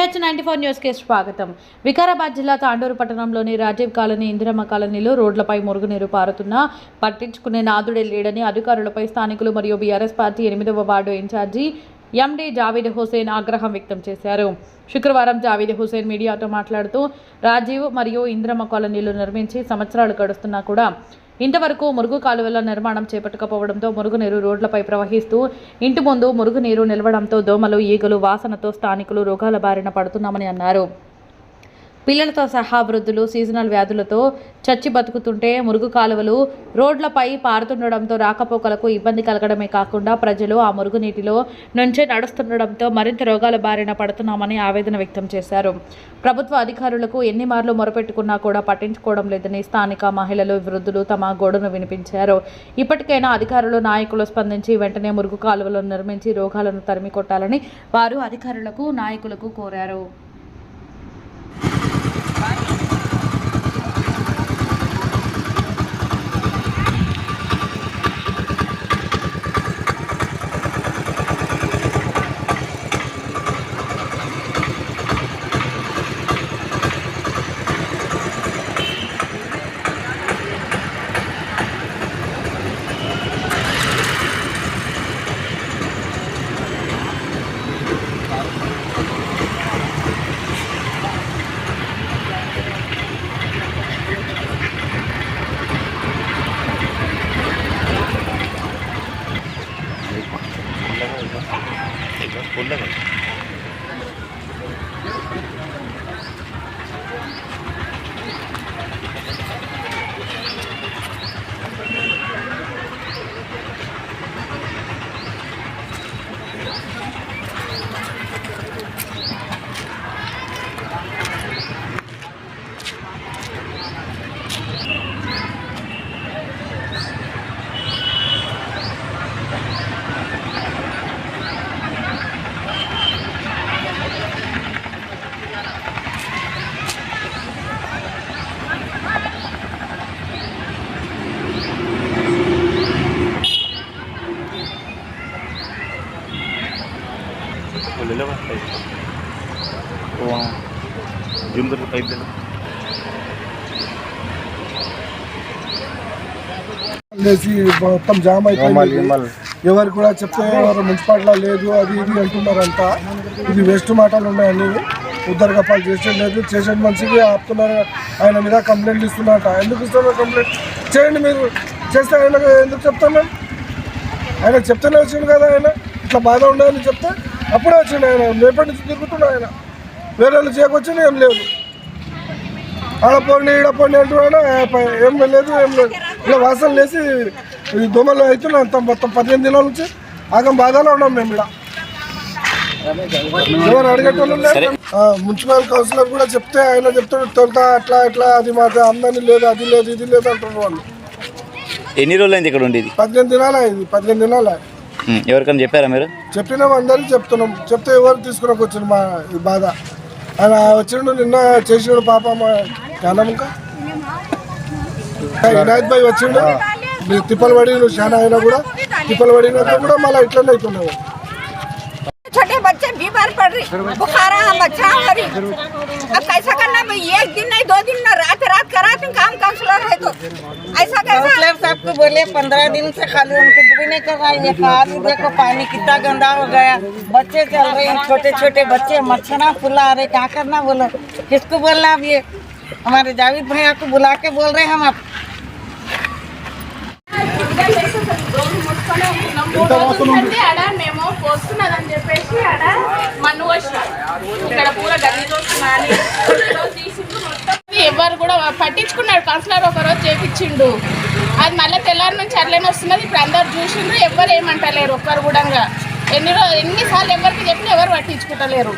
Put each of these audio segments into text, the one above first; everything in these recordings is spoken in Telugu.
విహెచ్ నైన్టీ ఫోర్ న్యూస్కి స్వాగతం. వికారాబాద్ జిల్లా తాండూరు పట్టణంలోని రాజీవ్ కాలనీ ఇందిరమ్మ కాలనీలో రోడ్లపై మురుగునీరు పారుతున్నా పట్టించుకునే నాదుడే లేడని అధికారులపై స్థానికులు మరియు బీఆర్ఎస్ పార్టీ ఎనిమిదవ ward incharge MD Javeed Hussain ఆగ్రహం వ్యక్తం చేశారు. శుక్రవారం జావీద్ హుసేన్ మీడియాతో మాట్లాడుతూ రాజీవ్ మరియు ఇంద్రమ్మ కాలనీలు నిర్మించి సంవత్సరాలు గడుస్తున్నా కూడా ఇంతవరకు మురుగు కాలువల నిర్మాణం చేపట్టకపోవడంతో మురుగునీరు రోడ్లపై ప్రవహిస్తూ ఇంటి ముందు మురుగునీరు నిలవడంతో దోమలు ఈగలు వాసనతో స్థానికులు రోగాల బారిన పడుతున్నామని అన్నారు. పిల్లలతో సహా వృద్ధులు సీజనల్ వ్యాధులతో చచ్చి బతుకుతుంటే మురుగు కాలువలు రోడ్లపై పారుతుండడంతో రాకపోకలకు ఇబ్బంది కలగడమే కాకుండా ప్రజలు ఆ మురుగునీటిలో నుంచే నడుస్తుండడంతో మరింత రోగాల బారిన పడుతున్నామని ఆవేదన వ్యక్తం చేశారు. ప్రభుత్వ అధికారులకు ఎన్ని మార్లు మొరపెట్టుకున్నా కూడా పట్టించుకోవడం లేదని స్థానిక మహిళలు వృద్ధులు తమ గోడును వినిపించారు. ఇప్పటికైనా అధికారులు నాయకులు స్పందించి వెంటనే మురుగు కాలువలను నిర్మించి రోగాలను తరిమి కొట్టాలని వారు అధికారులకు నాయకులకు కోరారు. లేచి మొత్తం జామ్ అయిపోయింది. ఎవరు కూడా చెప్తే ఎవరు మున్సిపాలిటీలో లేదు అది ఇది అంటున్నారంతా ఇది వేస్ట్ మాటలు ఉన్నాయని ఉద్దరు కప్పాలు చేసేది లేదు. చేసేది మనిషికి ఆపుతున్నారు. ఆయన మీద కంప్లైంట్ ఇస్తున్నారట. ఎందుకు ఇస్తున్నారు కంప్లైంట్ చేయండి మీరు. చేస్తే ఆయన ఎందుకు చెప్తాం మేము ఆయన చెప్తేనే వచ్చిండు కదా ఆయన. ఇట్లా బాధ ఉండదని చెప్తే అప్పుడే వచ్చిండు ఆయన. రేపటి నుంచి తిరుగుతున్నాడు ఆయన. వేరే వాళ్ళు చేయకొచ్చింది ఏం లేదు. ఆడ పోండి ఈడ పోండి అంటున్నాడు ఏం లేదు ఏం లేదు. ఇలా వాసన లేసి దోమలు అవుతున్నాయి అంత మొత్తం పదిహేను దినాల నుంచి ఆగం బాధలో ఉన్నాం మేము ఇక్కడ ఎవరు అడిగేటోళ్ళు మున్సిపల్ కౌన్సిలర్ కూడా చెప్తే ఆయన చెప్తాడు తొంత అట్లా ఇట్లా అది మా అందరినీ లేదు అది లేదు ఇది లేదు అంటున్నారు వాళ్ళు. ఎన్ని రోజులు అయింది ఇక్కడ ఉండేది పదిహేను దినాలు అయింది పదిహేను దినాలు ఎవరికైనా చెప్పారా మీరు? చెప్పినాం అందరికి చెప్తున్నాం. చెప్తే ఎవరు తీసుకురాకు వచ్చిండు మా ఈ బాధ. ఆయన వచ్చిండు నిన్న చేసిండు పాప మా జ్ఞానముక. వినాయక్ భాయ్ వచ్చిండు మీరు తిప్పలు పడి చాలా అయినా కూడా తిప్పలు పడినాక కూడా మళ్ళీ ఇట్లనే అవుతున్నావు छोटे बच्चे बीमार पड़ रही बुखार है बच्चा हो रही अब कैसा करना भाई एक दिन नहीं दो दिन ना रात रात करा तुम काम काउंसलर है तो ऐसा कैसा काउंसलर साहब को बोले पंद्रह दिन से खाली उनको भी नहीं कर रहा है ये खाद देखो पानी कितना गंदा हो गया बच्चे चल रहे हैं छोटे छोटे बच्चे मच्छरा फुला रहे क्या करना बोलो किसको बोलना अब ये हमारे जावेद भैया को बुला के बोल रहे हैं हम आप అంటే ఆడ మేము పోస్తున్నదని చెప్పేసి ఆడ మన్ను వచ్చినాం ఇక్కడ పూర గది చూస్తున్నాను తీసిండు మొత్తం ఎవరు కూడా పట్టించుకున్నాడు కౌన్సిలర్ ఒక రోజు చేపించిండు అది మళ్ళీ తెల్లారి నుంచి అట్లనే వస్తున్నది ఇప్పుడు అందరు చూసిండ్రు ఎవరు ఏమంటలేరు ఒక్కరు కూడా ఎన్ని రోజు ఎన్నిసార్లు ఎవరికి చెప్పినా ఎవరు పట్టించుకుంటలేరు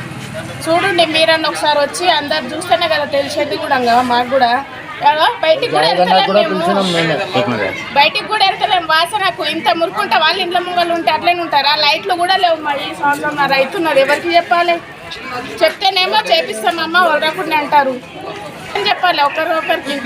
చూడండి మీరన్న ఒకసారి వచ్చి అందరు చూస్తేనే కదా తెలిసేది కూడా మాకు కూడా. బయటికి కూడా వెళ్తలేము మేము. బయటికి కూడా వాసనకు ఇంత మురుకుంటా వాళ్ళ ఇంట్లో ముంగలు ఉంటే అట్లనే ఉంటారు. ఆ లైట్లు కూడా లేవు మా ఈ సంవత్సరం నా రైతున్నారు ఎవరికి చెప్పాలి? చెప్తేనేమో చేపిస్తామమ్మా వదలకుండా అంటారు. అని చెప్పాలి? ఒకరు ఒకరికి.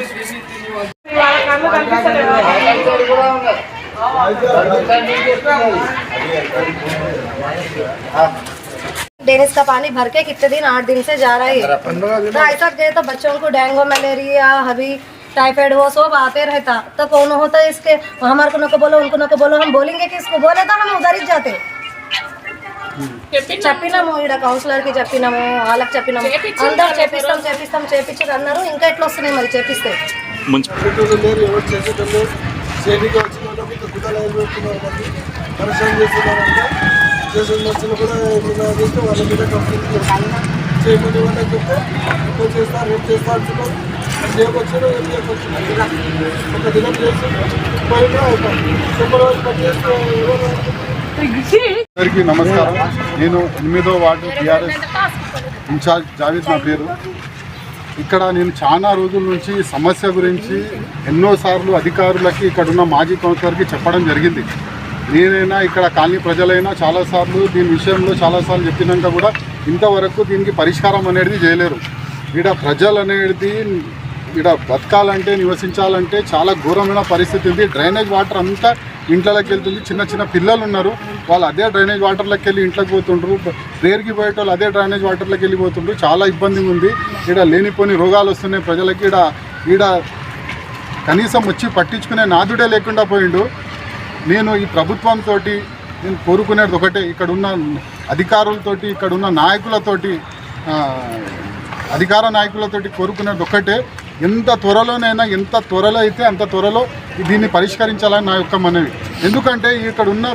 डेनिस का पानी भर के कितने दिन आठ दिन से जा रहा है तो ऐसा गए तो बच्चों को डेंगू मलेरिया अभी टाइफाइड वो सब आते रहता तो कौन होता है इसके हमारे को न को बोलो उनको न को बोलो हम बोलेंगे कि इसको बोले तो हम उधर ही जाते చెప్పినాము ఈడ కౌన్సిలర్ కి చెప్పినాము వాళ్ళకి చెప్పినాము అందరు చేపిస్తాం చేపిస్తాం చేపించారు అన్నారు ఇంకా ఎట్లా వస్తున్నాయి మరి చేపిస్తే మున్సిపల్ చేసేటోళ్ళు కూడా ఏమైనా చేస్తే వాళ్ళ మీద కంప్లైంట్ చేస్తారు చేయమని వాళ్ళకి చెప్తే ఇప్పుడు చేస్తారు రేపు చేస్తా అంటున్నారు చేయకొచ్చారు ఏం చేయకొచ్చారు ఒక దినం చేసి పోయినా అయిపోయింది సూపర్వైజర్ పని చేస్తే అందరికీ నమస్కారం. నేను ఎనిమిదో వార్డు టీఆర్ఎస్ ఇన్ఛార్జ్ జావేద్ నా పేరు. ఇక్కడ నేను చాలా రోజుల నుంచి సమస్య గురించి ఎన్నోసార్లు అధికారులకి ఇక్కడ ఉన్న మాజీ కౌన్సిలర్కి చెప్పడం జరిగింది. నేనైనా ఇక్కడ కాలనీ ప్రజలైనా చాలాసార్లు దీని విషయంలో చాలాసార్లు చెప్పినాక కూడా ఇంతవరకు దీనికి పరిష్కారం అనేది చేయలేరు. ఇక్కడ ప్రజలు అనేది ఇక్కడ బతకాలంటే నివసించాలంటే చాలా ఘోరమైన పరిస్థితి ఉంది. డ్రైనేజ్ వాటర్ అంతా ఇంట్లోకి వెళ్తుంది. చిన్న చిన్న పిల్లలు ఉన్నారు. వాళ్ళు అదే డ్రైనేజ్ వాటర్లోకి వెళ్ళి ఇంట్లోకి పోతుండ్రు. ప్రేయర్కి పోయేట వాళ్ళు అదే డ్రైనేజ్ వాటర్లోకి వెళ్ళిపోతుండ్రు చాలా ఇబ్బంది ఉంది. ఇక్కడ లేనిపోని రోగాలు వస్తున్నాయి ప్రజలకి. ఇక్కడ ఈడ కనీసం వచ్చి పట్టించుకునే నాదుడే లేకుండా పోయిండు. నేను ఈ ప్రభుత్వంతో నేను కోరుకునేది ఒకటే. ఇక్కడ ఉన్న అధికారులతోటి ఇక్కడ ఉన్న నాయకులతోటి అధికార నాయకులతోటి కోరుకునేది ఒకటే. ఎంత త్వరలోనైనా ఎంత త్వరలో అయితే అంత త్వరలో దీన్ని పరిష్కరించాలని నా యొక్క మనవి. ఎందుకంటే ఇక్కడ ఉన్న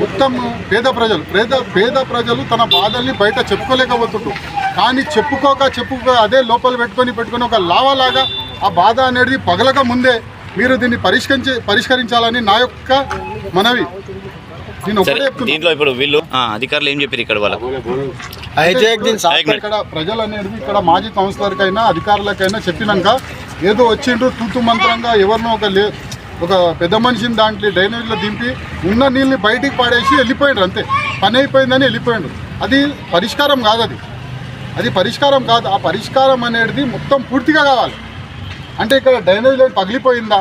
మొత్తం పేద ప్రజలు పేద పేద ప్రజలు తన బాధల్ని బయట చెప్పుకోలేకపోతుండ్రు. కానీ చెప్పుకోక చెప్పుకోక అదే లోపల పెట్టుకొని పెట్టుకొని ఒక లావాలాగా ఆ బాధ అనేది పగలక ముందే మీరు దీన్ని పరిష్కరించి పరిష్కరించాలని నా యొక్క మనవి. దీంట్లో ఇప్పుడు వీళ్ళు అధికారులు ఏం చెప్పారు ఇక్కడ వాళ్ళకు? ఇక్కడ ప్రజలు అనేది ఇక్కడ మాజీ కౌన్సిలర్కైనా అధికారులకైనా చెప్పినాక ఏదో వచ్చిండ్రు తూతు మంత్రంగా ఎవరినో ఒక లే ఒక పెద్ద మనిషిని దాంట్లో డ్రైనేజ్లో దింపి ఉన్న నీళ్ళని బయటికి పాడేసి వెళ్ళిపోయిండ్రు అంతే. పని అయిపోయిందని వెళ్ళిపోయిండ్రు. అది పరిష్కారం కాదు అది. అది పరిష్కారం కాదు. ఆ పరిష్కారం అనేది మొత్తం పూర్తిగా కావాలి. అంటే ఇక్కడ డ్రైనేజ్ లైన్ పగిలిపోయిందా?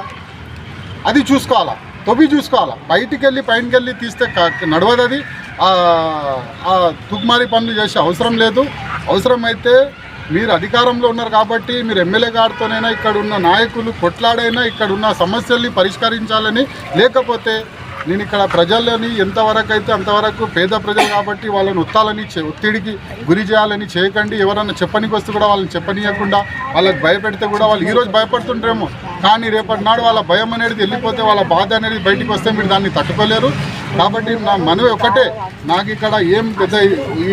అది చూసుకోవాలా? తొవి చూసుకోవాలా? బయటికి వెళ్ళి పైనకి వెళ్ళి తీస్తే నడవదు అది ఆ- తుగ్మారి పనులు చేసే అవసరం లేదు. అవసరమైతే మీరు అధికారంలో ఉన్నారు కాబట్టి మీరు ఎమ్మెల్యే గారితోనైనా ఇక్కడ ఉన్న నాయకులు కొట్లాడైనా ఇక్కడ ఉన్న సమస్యల్ని పరిష్కరించాలని లేకపోతే నేను ఇక్కడ ప్రజల్లోని ఎంతవరకు అయితే అంతవరకు పేద ప్రజలు కాబట్టి వాళ్ళని ఒత్తాలని ఒత్తిడికి గురి చేయాలని చేయకండి. ఎవరన్నా చెప్పనికి వస్తే కూడా వాళ్ళని చెప్పనీయకుండా వాళ్ళకి భయపెడితే కూడా వాళ్ళు ఈరోజు భయపడుతుంటారేమో కానీ రేపటి నాడు వాళ్ళ భయం అనేది వెళ్ళిపోతే వాళ్ళ బాధ అనేది బయటికి వస్తే మీరు దాన్ని తట్టుకోలేరు. కాబట్టి నా మనవి ఒకటే నాకు ఇక్కడ ఏం పెద్ద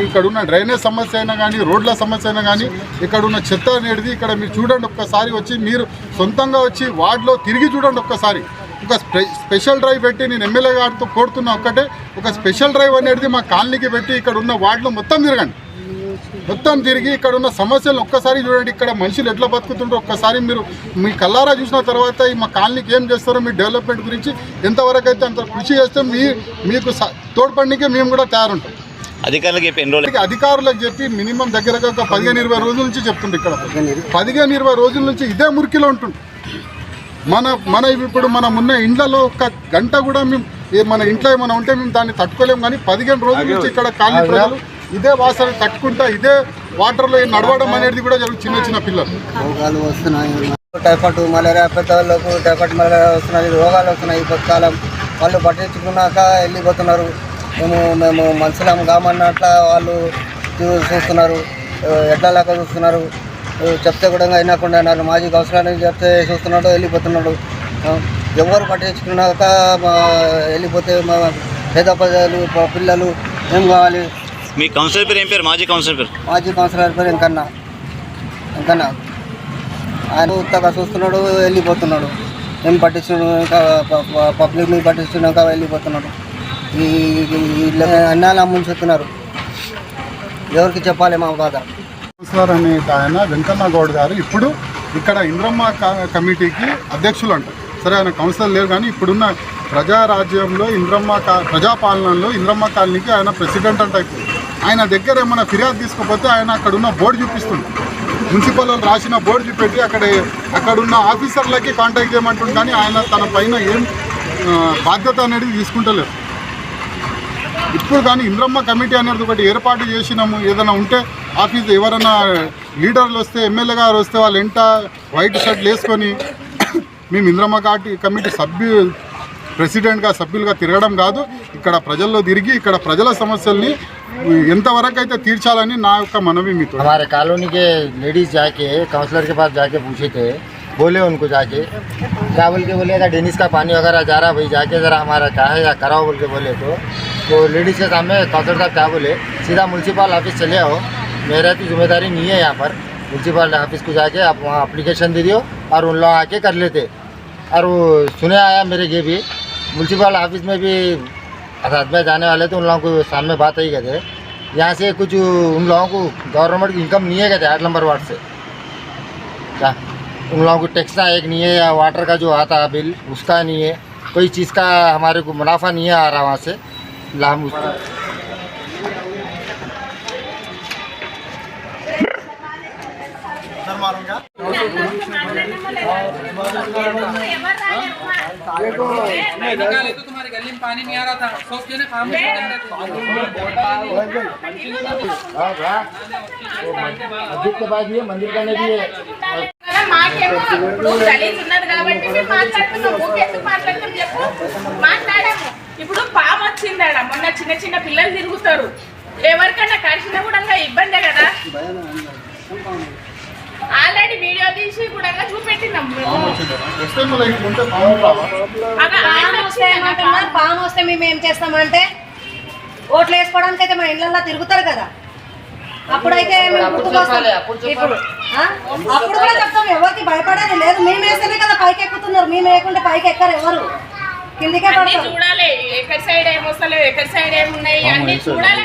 ఇక్కడ ఉన్న డ్రైనేజ్ సమస్య అయినా కానీ రోడ్ల సమస్య అయినా కానీ ఇక్కడ ఉన్న చెత్త అనేది ఇక్కడ మీరు చూడండి ఒక్కసారి. వచ్చి మీరు సొంతంగా వచ్చి వార్డులో తిరిగి చూడండి ఒక్కసారి. ఒక స్పె స్పెషల్ డ్రైవ్ పెట్టి నేను ఎమ్మెల్యే గారితో కోరుతున్నా ఒక్కటే ఒక స్పెషల్ డ్రైవ్ అనేది మా కాలనీకి పెట్టి ఇక్కడ ఉన్న వార్డులో మొత్తం తిరగండి. మొత్తం తిరిగి ఇక్కడ ఉన్న సమస్యలను ఒక్కసారి చూడండి. ఇక్కడ మనుషులు ఎట్లా బతుకుతుంటారో ఒక్కసారి మీరు మీ కల్లారా చూసిన తర్వాత ఈ మా కాలనీకి ఏం చేస్తారో మీ డెవలప్మెంట్ గురించి ఎంతవరకు అయితే అంత కృషి చేస్తే మీ మీకు తోడ్పడడానికి మేము కూడా తయారుంటాం. అధికారులకు చెప్పి ఎన్ని రోజులు? అధికారులకు చెప్పి మినిమం దగ్గరగా ఒక పదిహేను ఇరవై రోజుల నుంచి చెప్తుండే ఇక్కడ. పదిహేను ఇరవై రోజుల నుంచి ఇదే మురికిలో ఉంటుంది మన మన ఇప్పుడు మనం ఉన్న ఇండ్లలో ఒక గంట కూడా మేము మన ఇంట్లో ఏమైనా ఉంటే మేము దాన్ని తట్టుకోలేము కానీ పదిహేను రోజుల నుంచి ఇక్కడ కాలనీ ప్రజలు ఇదే వాసన తట్టుకుంటా ఇదే వాటర్లో నడవడం అనేది కూడా జరుగుతుంది. చిన్న చిన్న పిల్లలు. రోగాలు వస్తున్నాయి. టైఫాయిడ్ మలేరియా పెద్దవాళ్ళకు టైఫాయిడ్ మలేరియా వస్తున్నాయి. రోగాలు వస్తున్నాయి ఈ కాలం వాళ్ళు పట్టించుకున్నాక వెళ్ళిపోతున్నారు. మేము మేము మనుషులం కామన్నట్ల వాళ్ళు చూస్తున్నారు. లెక్క చూస్తున్నారు. చెప్తే కూడా అయినాకుండా అన్నారు మాజీ కౌన్సిలర్ చెప్తే చూస్తున్నాడు వెళ్ళిపోతున్నాడు. ఎవరు పట్టించుకున్నాక మా వెళ్ళిపోతే మా పేద ప్రజలు పిల్లలు ఏం కావాలి? మీ కౌన్సిలర్ పేరు ఏం పేరు? మాజీ కౌన్సిలర్ పేరు? మాజీ కౌన్సిలర్ పేరు ఇంకన్నా ఇంకన్నా ఆయన ఉత్తగా చూస్తున్నాడు వెళ్ళిపోతున్నాడు. ఏం పట్టించున్నాడు ఇంకా ప- ప- పబ్లిక్ని పట్టించున్నాక వెళ్ళిపోతున్నాడు. ఈ అన్నాలు ముంచుతున్నారు ఎవరికి చెప్పాలి మా బాధ? కౌన్సిలర్ అనే ఆయన వెంకన్న గౌడ్ గారు ఇప్పుడు ఇక్కడ ఇంద్రమ్మ క- కమిటీకి అధ్యక్షులు అంటారు సరే ఆయన కౌన్సిలర్ లేరు కానీ ఇప్పుడున్న ప్రజారాజ్యంలో ఇంద్రమ్మ కా ప్రజాపాలనలో ఇంద్రమ్మ కాలనీకి ఆయన ప్రెసిడెంట్ అంటే ఆయన దగ్గర ఏమైనా ఫిర్యాదు తీసుకోకపోతే ఆయన అక్కడ ఉన్న బోర్డు చూపిస్తుంది మున్సిపల్ రాసిన బోర్డు చూపెట్టి అక్కడ అక్కడున్న ఆఫీసర్లకి కాంటాక్ట్ చేయమంటుంది కానీ ఆయన తన పైన ఏం బాధ్యత అనేది తీసుకుంటలేదు ఇప్పుడు కానీ ఇంద్రమ్మ కమిటీ అనేది ఒకటి ఏర్పాటు చేసినాము. ఏదైనా ఉంటే ఆఫీస్ ఎవరైనా లీడర్లు వస్తే ఎమ్మెల్యే గారు వస్తే వాళ్ళు ఎంట వైట్ షర్ట్లు వేసుకొని మేము ఇంద్రమ్మ కాటి కమిటీ సభ్యు ప్రెసిడెంట్గా సభ్యులుగా తిరగడం కాదు ఇక్కడ ప్రజల్లో తిరిగి ఇక్కడ ప్రజల సమస్యల్ని ఎంతవరకు అయితే తీర్చాలని నా యొక్క మనవి మీతో हमारे कॉलोनी के लेडीज जाके काउंसलर के पास जाके पूछे थे बोले उनको जाके क्या बोल के बोले था डेनिस का पानी वगैरह जा रहा भाई जाके ज़रा हमारा क्या है या कराओ बोल के बोले तो तो लेडीज़ के सामने काउंसलर साहब क्या बोले सीधा म्यूनसिपल ऑफिस चले आओ मेरा तो ज़िम्मेदारी नहीं है यहाँ पर। म्यूनसिपल ऑफ़िस को जाके आप वहाँ अप्लीकेशन दे दियो और उन लोग आके कर लेते। और वो सुने आया मेरे ये भी। म्यूनसिपल ऑफ़िस में भी असाध में जाने वाले थे, उन लोगों को सामने बात गए थे यहाँ से कुछ उन लोगों को गवर्नमेंट की इनकम नहीं है कहते, आठ नंबर वार्ड से। क्या? उन लोगों को टैक्स का एक नहीं है या वाटर का जो आता है बिल उसका नहीं है। कोई चीज़ का हमारे को मुनाफा नहीं है आ रहा वहाँ से। लाभ उस- तुम्हारे गली में पानी नहीं आ रहा था सोच के ना काम मस्जिद के पास भी है मंदिर का भी है కదా, మాకేమో ఇప్పుడు గలీజ్ ఉన్నది కాబట్టి మేము మాట్లాడుతున్నాం ఊకెందుకు మాట్లాడతాం చెప్పు మాట్లాడాము ఇప్పుడు పాము వచ్చిందాడ మొన్న చిన్న చిన్న పిల్లలు తిరుగుతారు ఎవరికైనా కరిచినా కూడా ఇంకా ఇబ్బందే కదా ఆల్రెడీ వీడియో తీసి కూడా చూపెట్టినాం. పాము వస్తే ఏమంటున్నారు పాము. వస్తే మేము ఏం చేస్తామంటే ఓట్లు వేసుకోవడానికి అయితే మా ఇళ్ళల్లో తిరుగుతారు కదా. అప్పుడైతే మేము గుర్తుకొస్తాం. ఇప్పుడు ఆ? అప్పుడు కూడా చెప్తాం ఎవరికి భయపడేది లేదు. మేము వేస్తేనే కదా పైకి ఎక్కుతున్నారు మేము వేయకుంటే పైకి ఎక్కరు ఎవరు. కిందికే చూడాలి. ఎక్కడి సైడ్ ఏమొస్తలేవు ఎక్కడి సైడ్ ఏమున్నాయి అన్ని చూడాలి.